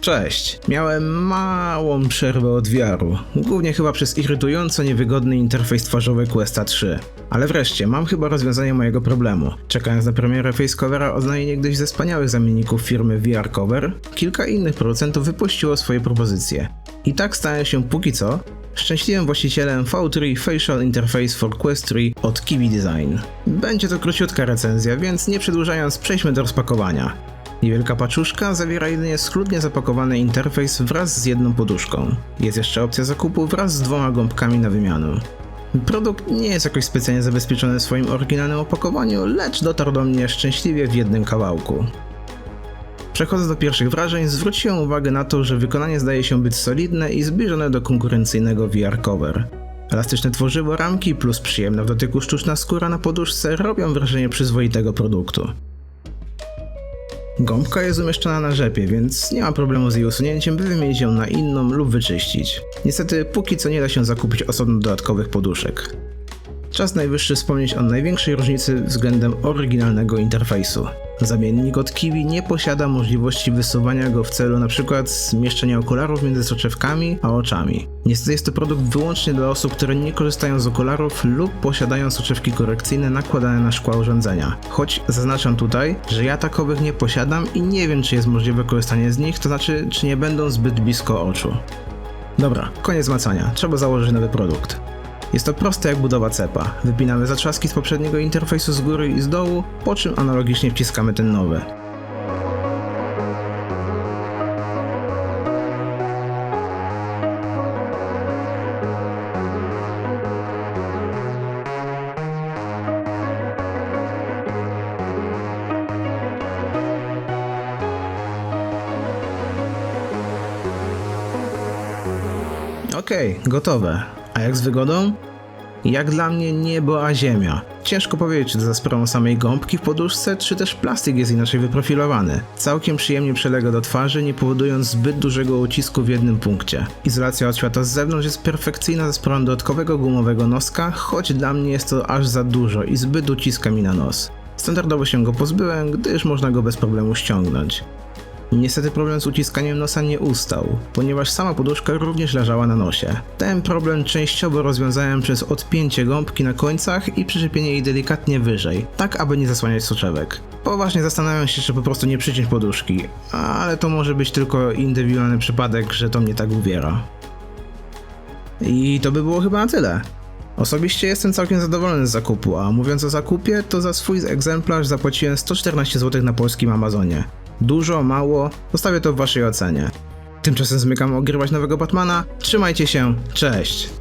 Cześć. Miałem małą przerwę od wiaru, głównie chyba przez irytująco niewygodny interfejs twarzowy Questa 3. Ale wreszcie, mam chyba rozwiązanie mojego problemu. Czekając na premierę Facecovera odznaję niegdyś ze wspaniałych zamienników firmy VR Cover, kilka innych producentów wypuściło swoje propozycje. I tak stałem się póki co szczęśliwym właścicielem V3 Facial Interface for Quest 3 od Kiwi Design. Będzie to króciutka recenzja, więc nie przedłużając przejdźmy do rozpakowania. Niewielka paczuszka zawiera jedynie schludnie zapakowany interfejs wraz z jedną poduszką. Jest jeszcze opcja zakupu wraz z dwoma gąbkami na wymianę. Produkt nie jest jakoś specjalnie zabezpieczony w swoim oryginalnym opakowaniu, lecz dotarł do mnie szczęśliwie w jednym kawałku. Przechodząc do pierwszych wrażeń, zwróciłem uwagę na to, że wykonanie zdaje się być solidne i zbliżone do konkurencyjnego VR Cover. Elastyczne tworzywo ramki plus przyjemna w dotyku sztuczna skóra na poduszce robią wrażenie przyzwoitego produktu. Gąbka jest umieszczona na rzepie, więc nie ma problemu z jej usunięciem, by wymienić ją na inną lub wyczyścić. Niestety, póki co nie da się zakupić osobno dodatkowych poduszek. Czas najwyższy wspomnieć o największej różnicy względem oryginalnego interfejsu. Zamiennik od Kiwi nie posiada możliwości wysuwania go w celu np. zmieszczenia okularów między soczewkami a oczami. Niestety jest to produkt wyłącznie dla osób, które nie korzystają z okularów lub posiadają soczewki korekcyjne nakładane na szkła urządzenia. Choć zaznaczam tutaj, że ja takowych nie posiadam i nie wiem czy jest możliwe korzystanie z nich, to znaczy czy nie będą zbyt blisko oczu. Dobra, koniec macania, trzeba założyć nowy produkt. Jest to proste jak budowa cepa. Wypinamy zatrzaski z poprzedniego interfejsu z góry i z dołu, po czym analogicznie wciskamy ten nowy. Okej, gotowe. A jak z wygodą? Jak dla mnie niebo a ziemia. Ciężko powiedzieć, czy to za sprawą samej gąbki w poduszce, czy też plastik jest inaczej wyprofilowany. Całkiem przyjemnie przylega do twarzy, nie powodując zbyt dużego ucisku w jednym punkcie. Izolacja od świata z zewnątrz jest perfekcyjna za sprawą dodatkowego gumowego noska, choć dla mnie jest to aż za dużo i zbyt uciska mi na nos. Standardowo się go pozbyłem, gdyż można go bez problemu ściągnąć. Niestety problem z uciskaniem nosa nie ustał, ponieważ sama poduszka również leżała na nosie. Ten problem częściowo rozwiązałem przez odpięcie gąbki na końcach i przyczepienie jej delikatnie wyżej, tak aby nie zasłaniać soczewek. Poważnie zastanawiam się, czy po prostu nie przyciąć poduszki, ale to może być tylko indywidualny przypadek, że to mnie tak uwiera. I to by było chyba na tyle. Osobiście jestem całkiem zadowolony z zakupu, a mówiąc o zakupie, to za swój egzemplarz zapłaciłem 114 zł na polskim Amazonie. Dużo, mało, zostawię to w waszej ocenie. Tymczasem zmykam ogrywać nowego Batmana. Trzymajcie się, cześć!